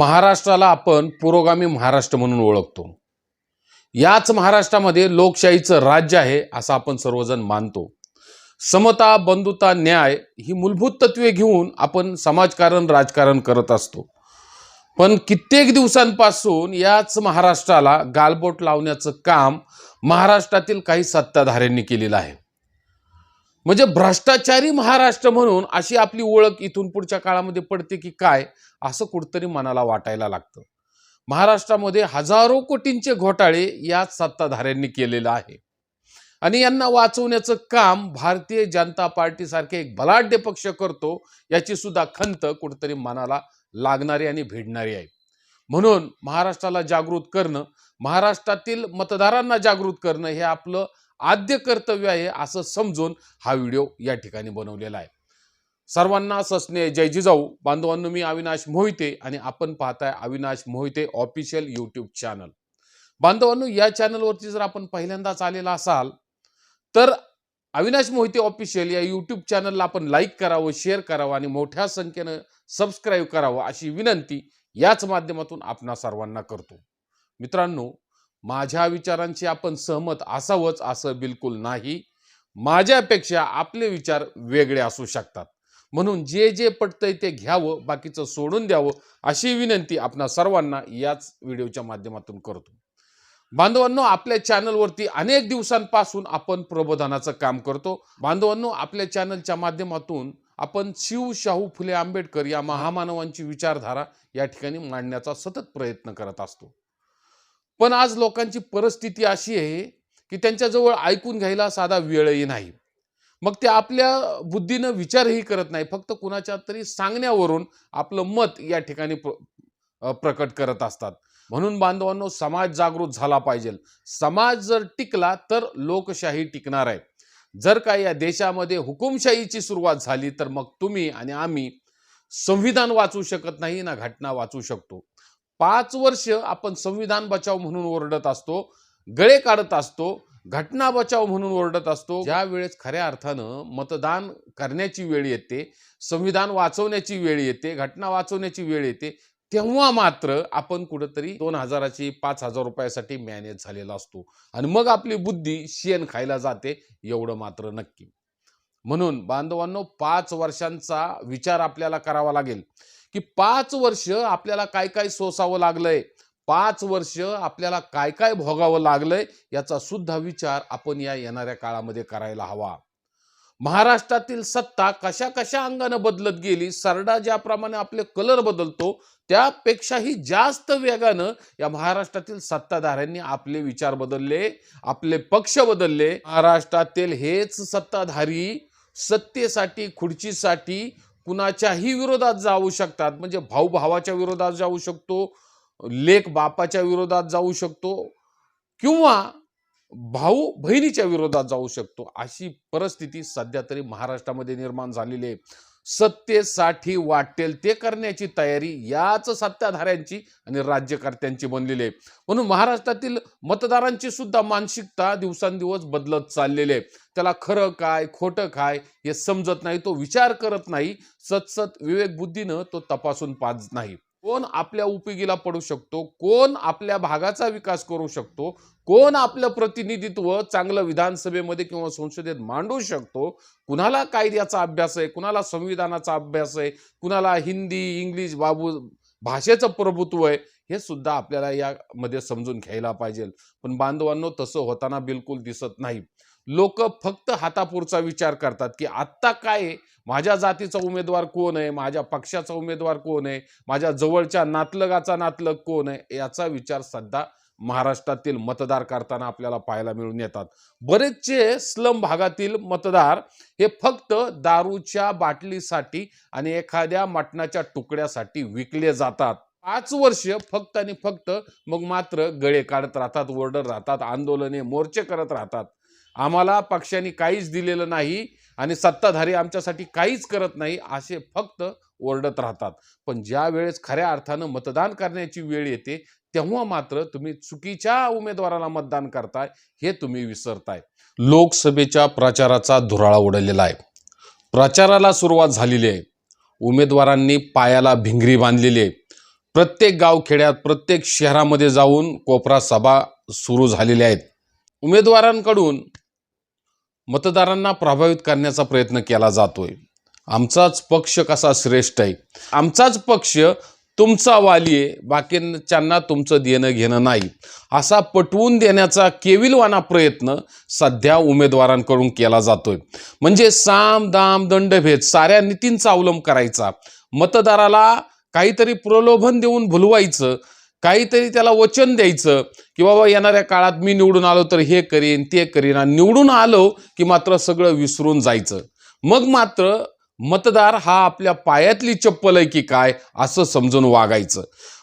महाराष्ट्राला आपण पुरोगामी महाराष्ट्र म्हणून ओळखतो. याच महाराष्ट्रामध्ये लोकशाहीचं राज्य आहे असं आपण सर्वजण मानतो. समता बंधुता न्याय ही मूलभूत तत्वे घेऊन आपण समाजकारण राजकारण करत असतो. पण कित्येक दिवसांपासून याच महाराष्ट्राला गालबोट लावण्याचं काम महाराष्ट्रातील काही सत्ताधाऱ्यांनी केलेलं आहे. म्हणजे भ्रष्टाचारी महाराष्ट्र म्हणून अशी आपली ओळख इथून पुढच्या काळामध्ये पडते की काय? असं कुठतरी मनाला वाटायला लागतं. महाराष्ट्रामध्ये हजारो कोटींचे घोटाळे याच सत्ताधाऱ्यांनी केलेलं आहे. आणि यांना वाचवण्याचं काम भारतीय जनता पार्टीसारखे एक बलाढ्य पक्ष करतो याची सुद्धा खंत कुठतरी मनाला लागणारी आणि भिडणारी आहे. म्हणून महाराष्ट्राला जागृत करणं महाराष्ट्रातील मतदारांना जागृत करणं हे आपलं आद्य कर्तव्य आहे असं समजून हा व्हिडिओ या ठिकाणी बनवलेला आहे. सर्वांना सस्ने जय जिजाऊ. बांधवांनो मी अविनाश मोहिते आणि आपण पाहताय Avinash Mohite official YouTube channel बांधवांनो या चॅनलवरती जर आपण पहिल्यांदाच आलेला असाल तर अविनाश मोहिते ऑफिशियल या यूट्यूब चॅनलला आपण लाईक करावं शेअर करावं आणि मोठ्या संख्येनं सबस्क्राईब करावं अशी विनंती याच माध्यमातून आपणा सर्वांना करतो. मित्रांनो माझ्या विचारांशी आपण सहमत असावंच असं बिलकुल नाही. माझ्यापेक्षा आपले विचार वेगळे असू शकतात. म्हणून जे जे पटतंय ते घ्यावं बाकीचं सोडून द्यावं अशी विनंती आपणा सर्वांना याच व्हिडिओच्या माध्यमातून करतो. बांधवांनो आपल्या चॅनलवरती अनेक दिवसांपासून आपण प्रबोधनाचं काम करतो. बांधवांनो आपल्या चॅनलच्या माध्यमातून आपण शिव शाहू फुले आंबेडकर या महामानवांची विचारधारा या ठिकाणी मांडण्याचा सतत प्रयत्न करत असतो. पण आज लोकांची परिस्थिती अशी आहे की त्यांच्याजवळ ऐकून घ्यायला साधा वेळही नाही. मग ते आपल्या बुद्धीनं विचारही करत नाही. फक्त कुणाच्या तरी सांगण्यावरून आपलं मत या ठिकाणी प्र प्रकट करत असतात. म्हणून बांधवांनो समाज जागृत झाला पाहिजे. समाज जर टिकला तर लोकशाही टिकणार आहे. जर का या देशामध्ये हुकुमशाहीची सुरुवात झाली तर मग तुम्ही आणि आम्ही संविधान वाचू शकत नाही ना घटना वाचू शकतो. पाच वर्ष आपण संविधान बचाव म्हणून ओरडत असतो गळे काढत असतो घटना बचाव म्हणून ओरडत असतो. ज्या वेळेस खऱ्या अर्थानं मतदान करण्याची वेळ येते संविधान वाचवण्याची वेळ येते घटना वाचवण्याची वेळ येते तेव्हा मात्र आपण कुठंतरी दोन हजाराची पाच हजार रुपयासाठी मॅनेज झालेला असतो. आणि मग आपली बुद्धी शेण खायला जाते एवढं मात्र नक्की. म्हणून बांधवांनो पाच वर्षांचा विचार आपल्याला करावा लागेल. की पाच वर्ष आपल्याला काय काय सोसावं लागलंय? पाच वर्ष आपल्याला काय काय भोगावं लागलंय याचा सुद्धा विचार आपण या येणाऱ्या काळामध्ये करायला हवा. महाराष्ट्रातील सत्ता कशा कशा अंगानं बदलत गेली सरडा ज्याप्रमाणे आपले कलर बदलतो त्यापेक्षाही जास्त वेगानं या महाराष्ट्रातील सत्ताधाऱ्यांनी आपले विचार बदलले आपले पक्ष बदलले. महाराष्ट्रातील हेच सत्ताधारी सत्तेसाठी खुर्चीसाठी कुणाच्याही विरोधात जाऊ शकतात. म्हणजे भाऊ भावाच्या विरोधात जाऊ शकतो लेख बापाच्या विरोधात जाऊ शकतो किंवा भाऊ बहिणीच्या विरोधात जाऊ शकतो. अशी परिस्थिती सध्या तरी महाराष्ट्रामध्ये निर्माण झालेली आहे. सत्तेसाठी वाटेल ते करण्याची तयारी याच सत्ताधाऱ्यांची आणि राज्यकर्त्यांची बनलेली आहे. म्हणून महाराष्ट्रातील मतदारांची सुद्धा मानसिकता दिवसांदिवस बदलत चाललेली आहे. त्याला खरं काय खोटं काय हे समजत नाही तो विचार करत नाही. सतसत विवेकबुद्धीनं तो तपासून पाच नाही. कोण आपल्या उपयोगीला पडू शकतो कोण आपल्या भागाचा विकास करू शकतो कोण आपलं प्रतिनिधित्व चांगलं विधानसभेमध्ये किंवा संसदेत मांडू शकतो कुणाला कायद्याचा अभ्यास आहे कुणाला संविधानाचा अभ्यास आहे कुणाला हिंदी इंग्लिश बाबू भाषेचं प्रभुत्व आहे हे सुद्धा आपल्याला यामध्ये समजून घ्यायला पाहिजे. पण बांधवांनो तसं होताना बिलकुल दिसत नाही. लोक फक्त हातापुरचा विचार करतात की आत्ता काय माझ्या जातीचा उमेदवार कोण आहे? माझ्या पक्षाचा उमेदवार कोण आहे? माझ्या जवळच्या नातलगाचा नातलग कोण आहे? याचा विचार सध्या महाराष्ट्रातील मतदार करताना आपल्याला पाहायला मिळून येतात. बरेचसे स्लम भागातील मतदार हे फक्त दारूच्या बाटलीसाठी आणि एखाद्या मटणाच्या तुकड्यासाठी विकले जातात. पाच वर्ष फक्त आणि फक्त मग मात्र गळे काढत राहतात ओरडत राहतात आंदोलने मोर्चे करत राहतात. आम्हाला पक्षांनी काहीच दिलेलं नाही आणि सत्ताधारी आमच्यासाठी काहीच करत नाही असे फक्त ओरडत राहतात. पण ज्या वेळेस खऱ्या अर्थानं मतदान करण्याची वेळ येते तेव्हा मात्र तुम्ही चुकीच्या उमेदवाराला मतदान करताय हे तुम्ही विसरताय. लोकसभेच्या प्रचाराचा धुराळा उडलेला आहे. प्रचाराला सुरुवात झालेली आहे. उमेदवारांनी पायाला भिंगरी बांधलेली आहे. प्रत्येक गावखेड्यात प्रत्येक शहरामध्ये जाऊन कोपरा सभा सुरू झालेल्या आहेत. उमेदवारांकडून मतदारांना प्रभावित करण्याचा प्रयत्न केला जातोय. आमचाच पक्ष कसा श्रेष्ठ आहे? आमचाच पक्ष तुमचा वाली आहे बाकीच्यांना तुमचं देणं घेणं नाही. असा पटवून देण्याचा केविलवाना प्रयत्न सध्या उमेदवारांकडून केला जातोय. म्हणजे साम दाम दंडभेद साऱ्या नीतींचा अवलंब करायचा. मतदाराला काहीतरी प्रलोभन देऊन भुलवायचं काहीतरी त्याला वचन द्यायचं की बाबा येणाऱ्या काळात मी निवडून आलो तर हे करीन ते करीन. आणि निवडून आलो की मात्र सगळं विसरून जायचं. मग मात्र मतदार हा आपल्या पायातली चप्पल आहे की काय असं समजून वागायचं.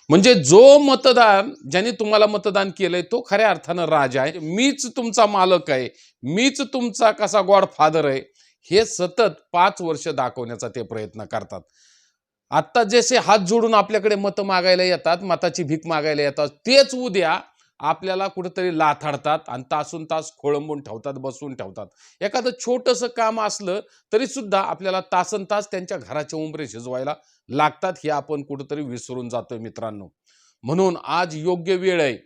म्हणजे जो मतदान ज्याने तुम्हाला मतदान केलंय तो खऱ्या अर्थानं राजा आहे. मीच तुमचा मालक आहे. मीच तुमचा कसा गॉड फादर आहे. हे सतत पाच वर्ष दाखवण्याचा ते प्रयत्न करतात. आत्ता जसे हात जोडून आपल्याकडे मतं मागायला येतात मताची भीक मागायला येतात तेच उद्या आपल्याला कुठंतरी लाथाडतात आणि तासून तास खोळंबून ठेवतात बसून ठेवतात. एखादं छोटंसं काम असलं तरी सुद्धा आपल्याला तासन तास त्यांच्या घराचे उंबरे शिजवायला लागतात हे आपण कुठंतरी विसरून जातोय मित्रांनो. म्हणून आज योग्य वेळ आहे.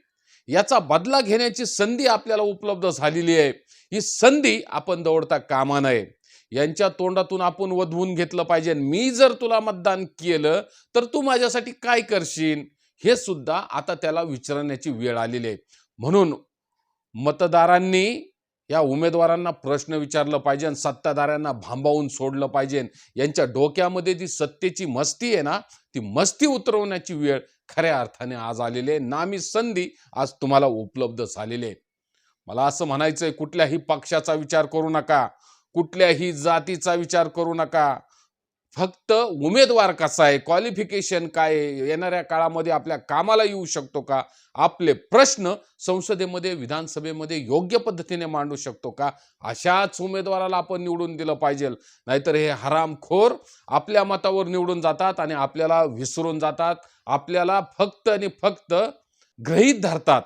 याचा बदला घेण्याची संधी आपल्याला उपलब्ध झालेली आहे. ही संधी आपण दौडता कामा नये. यांच्या तोंडातून आपण वधवून घेतलं पाहिजे. मी जर तुला मतदान केलं तर तू माझ्यासाठी काय करशील? हे सुद्धा आता त्याला विचारण्याची वेळ आलेली आहे. म्हणून मतदारांनी या उमेदवारांना प्रश्न विचारलं पाहिजे सत्ताधाऱ्यांना भांबावून सोडलं पाहिजे. यांच्या डोक्यामध्ये जी सत्तेची मस्ती आहे ना ती मस्ती उतरवण्याची वेळ खऱ्या अर्थाने आज आलेली आहे. नामी संधी आज तुम्हाला उपलब्ध झालेली आहे. मला असं म्हणायचंय कुठल्याही पक्षाचा विचार करू नका. कुठल्याही जातीचा विचार करू नका. फक्त उमेदवार कसा आहे? क्वालिफिकेशन काय येणाऱ्या काळामध्ये आपल्या कामाला येऊ शकतो का? आपले प्रश्न संसदेमध्ये विधानसभेमध्ये योग्य पद्धतीने मांडू शकतो का? अशाच उमेदवाराला आपण निवडून दिलं पाहिजे. नाहीतर हे हरामखोर आपल्या मतावर निवडून जातात आणि आपल्याला विसरून जातात. आपल्याला फक्त आणि फक्त ग्रहीत धरतात.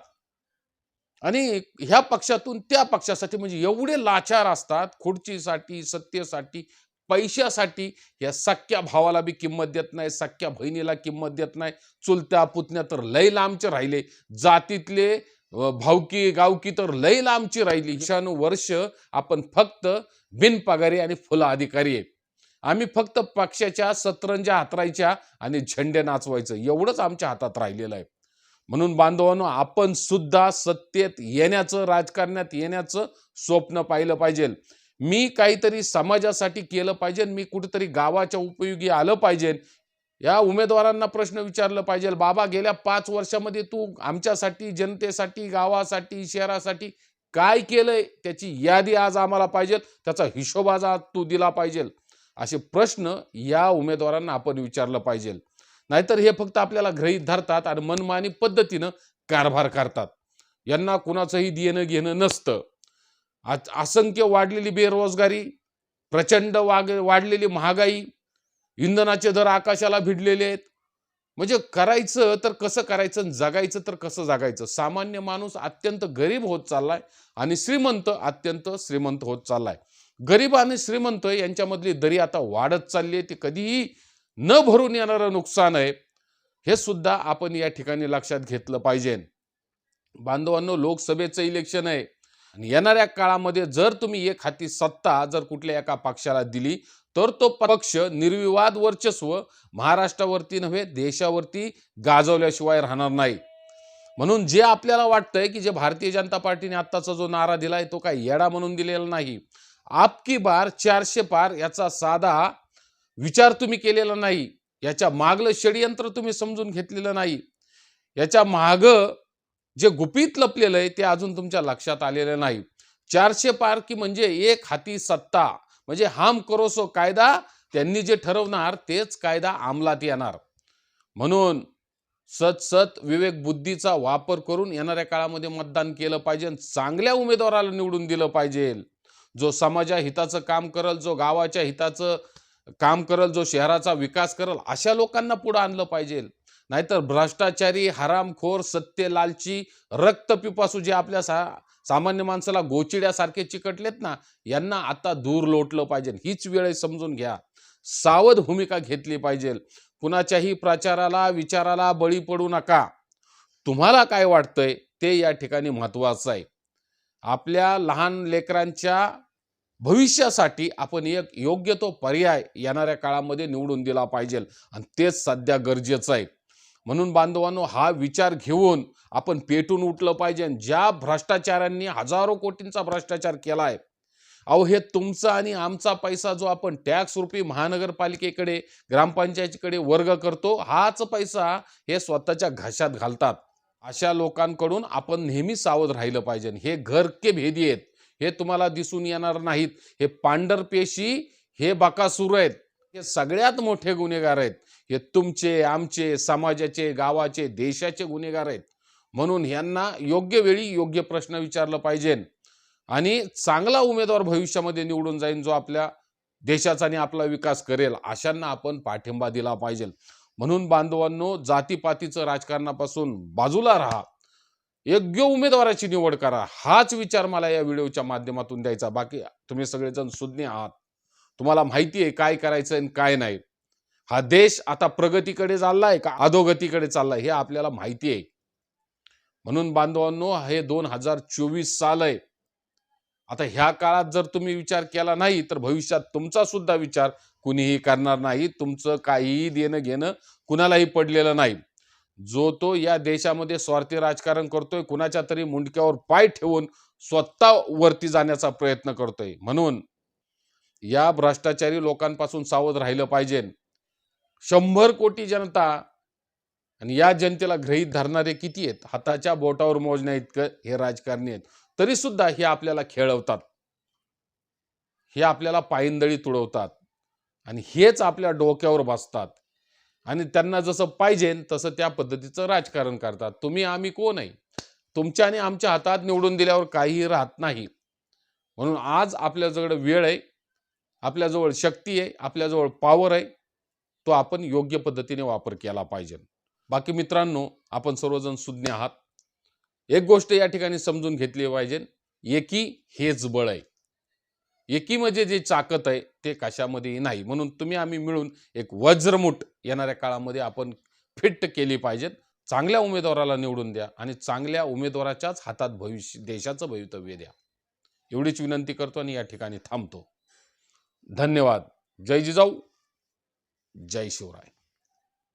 आणि ह्या पक्षातून त्या पक्षासाठी म्हणजे एवढे लाचार असतात खुर्चीसाठी सत्तेसाठी पैशासाठी या सख्या भावाला बी किंमत देत नाही सख्या बहिणीला किंमत देत नाही. चुलत्या पुतण्या तर लय लांबचे राहिले. जातीतले भावकी गावकी तर लय लांबची राहिली. वर्ष आपण फक्त बिनपगारी आणि फुला अधिकारी आहे. आम्ही फक्त पक्षाच्या सतरंजा हातरायच्या आणि झेंडे नाचवायचं. एवढंच आमच्या हातात राहिलेलं आहे. म्हणून बांधवांनो आपण सुद्धा सत्तेत येण्याचं राजकारणात येण्याचं स्वप्न पाहिलं पाहिजे मी काहीतरी समाजासाठी केलं पाहिजे मी कुठेतरी गावाच्या उपयोगी आलं पाहिजे. या उमेदवारांना प्रश्न विचारलं पाहिजे बाबा गेल्या पाच वर्षामध्ये तू आमच्यासाठी जनतेसाठी गावासाठी शहरासाठी काय केलंय? त्याची यादी आज आम्हाला पाहिजे त्याचा हिशोब आज तू दिला पाहिजे. असे प्रश्न या उमेदवारांना आपण विचारलं पाहिजे. नाहीतर हे फक्त आपल्याला गृहीत धरतात आणि मनमानी पद्धतीनं कारभार करतात. यांना कुणाचंही देणं घेणं नसतं. आज असंख्य वाढलेली बेरोजगारी प्रचंड वाग वाढलेली महागाई इंधनाचे दर आकाशाला भिडलेले आहेत. म्हणजे करायचं तर कसं करायचं आणि जगायचं तर कसं जगायचं? सामान्य माणूस अत्यंत गरीब होत चाललाय आणि श्रीमंत अत्यंत श्रीमंत होत चाललाय. गरीब आणि श्रीमंत यांच्यामधली दरी आता वाढत चालली आहे. ती कधीही न भरून येणारं नुकसान आहे हे सुद्धा आपण या ठिकाणी लक्षात घेतलं पाहिजे. बांधवांनो लोकसभेचं इलेक्शन आहे. आणि येणाऱ्या काळामध्ये जर तुम्ही एक हाती सत्ता जर कुठल्या एका पक्षाला दिली तर तो पक्ष निर्विवाद वर्चस्व महाराष्ट्रावरती नव्हे देशावरती गाजवल्याशिवाय राहणार नाही. म्हणून जे आपल्याला वाटतंय की जे भारतीय जनता पार्टीने आत्ताचा जो नारा दिलाय तो काय येडा म्हणून दिलेला नाही. आपकी बार चारशे पार याचा साधा विचार तुम्ही केलेला नाही याच्या मागलं षडयंत्र तुम्ही समजून घेतलेलं नाही याच्या माग जे गुपित लपलेलं आहे ते अजून तुमच्या लक्षात आलेलं नाही. चारशे पार की म्हणजे एक हाती सत्ता म्हणजे हाम करोसो कायदा त्यांनी जे ठरवणार तेच कायदा अंमलात येणार. म्हणून सत सत विवेक बुद्धीचा वापर करून येणाऱ्या काळामध्ये मतदान केलं पाहिजे आणि चांगल्या उमेदवाराला निवडून दिलं पाहिजे. जो समाजा हिताचं काम करल जो गावाच्या हिताचं काम करल जो शहराचा विकास करल अशा लोकांना पुढे आणलं पाहिजे. नाहीतर भ्रष्टाचारी हरामखोर सत्य लालची जे आपल्या सा सामान्य माणसाला गोचिड्यासारखे चिकटलेत ना यांना आता दूर लोटलं पाहिजे. हीच वेळ समजून घ्या. सावध भूमिका घेतली पाहिजे. कुणाच्याही प्रचाराला विचाराला बळी पडू नका. तुम्हाला काय वाटतंय ते या ठिकाणी महत्त्वाचं आहे. आपल्या लहान लेकरांच्या भविष्यासाठी आपण एक योग्य तो पर्याय येणाऱ्या काळामध्ये निवडून दिला पाहिजे. आणि तेच सध्या गरजेचं आहे. म्हणून बांधवांनो हा विचार घेऊन आपण पेटून उठलं पाहिजे. आणि ज्या भ्रष्टाचारांनी हजारो कोटींचा भ्रष्टाचार केला आहे अहो हे तुमचा आणि आमचा पैसा जो आपण टॅक्स रुपी महानगरपालिकेकडे ग्रामपंचायतीकडे वर्ग करतो हाच पैसा हे स्वतःच्या घशात घालतात. अशा लोकांकडून आपण नेहमी सावध राहिलं पाहिजे. हे घर के भेदी आहेत. हे तुम्हाला दिसून येणार नाहीत. हे पांढरपेशी हे बकासूर आहेत. हे सगळ्यात मोठे गुन्हेगार आहेत. हे तुमचे आमचे समाजाचे गावाचे देशाचे गुन्हेगार आहेत. म्हणून यांना योग्य वेळी योग्य प्रश्न विचारलं पाहिजे. आणि चांगला उमेदवार भविष्यामध्ये निवडून जाईल जो आपल्या देशाचा आणि आपला विकास करेल अशांना आपण पाठिंबा दिला पाहिजे. म्हणून बांधवांनो जातीपातीचं राजकारणापासून बाजूला राहा. योग्य उमेदवाराची निवड करा. हाच विचार मला या व्हिडिओच्या माध्यमातून द्यायचा. बाकी तुम्ही सगळेजण सुज्ञ आहात. तुम्हाला माहिती आहे काय करायचं आणि काय नाही. हा देश आता प्रगतीकडे चाललाय का अधोगतीकडे चाललाय हे आपल्याला माहिती आहे. म्हणून बांधवांनो हे दोन हजार चोवीस साल आहे. आता ह्या काळात जर तुम्ही विचार केला नाही तर भविष्यात तुमचा सुद्धा विचार कुणीही करणार नाही. तुमचं काहीही देणं घेणं कुणालाही पडलेलं नाही. जो तो या देशामध्ये स्वार्थी राजकारण करतोय कुणाच्या तरी मुंडक्यावर पाय ठेवून स्वतः वरती जाण्याचा प्रयत्न करतोय. म्हणून या भ्रष्टाचारी लोकांपासून सावध राहिलं पाहिजे. शंभर कोटी जनता आणि या जनतेला ग्रहीत धरणारे किती आहेत? हाताच्या बोटावर मोजण्या इतकं हे राजकारणी आहेत. तरी सुद्धा हे आपल्याला खेळवतात. हे आपल्याला पायंदळी तुडवतात. आणि हेच आपल्या डोक्यावर बसतात. आणि त्यांना जसं पाहिजे तसं त्या पद्धतीचं राजकारण करतात. तुम्ही आम्ही कोण आहे? तुमच्या आणि आमच्या हातात निवडून दिल्यावर काहीही राहत नाही. म्हणून आज आपल्याजवळ वेळ आहे आपल्याजवळ शक्ती आहे आपल्याजवळ पॉवर आहे तो आपण योग्य पद्धतीने वापर केला पाहिजे. बाकी मित्रांनो आपण सर्वजण सुज्ञ आहात. एक गोष्ट या ठिकाणी समजून घेतली पाहिजे एकी हेच बळ आहे. एकी म्हणजे जे चाकत आहे ते कशामध्येही नाही. म्हणून तुम्ही आम्ही मिळून एक वज्रमुठ येणाऱ्या काळामध्ये आपण फिट केली पाहिजेत. चांगल्या उमेदवाराला निवडून द्या आणि चांगल्या उमेदवाराच्याच हातात भविष्य देशाचं भवितव्य द्या. एवढीच विनंती करतो आणि या ठिकाणी थांबतो. धन्यवाद. जय जिजाऊ. जय शिवराय.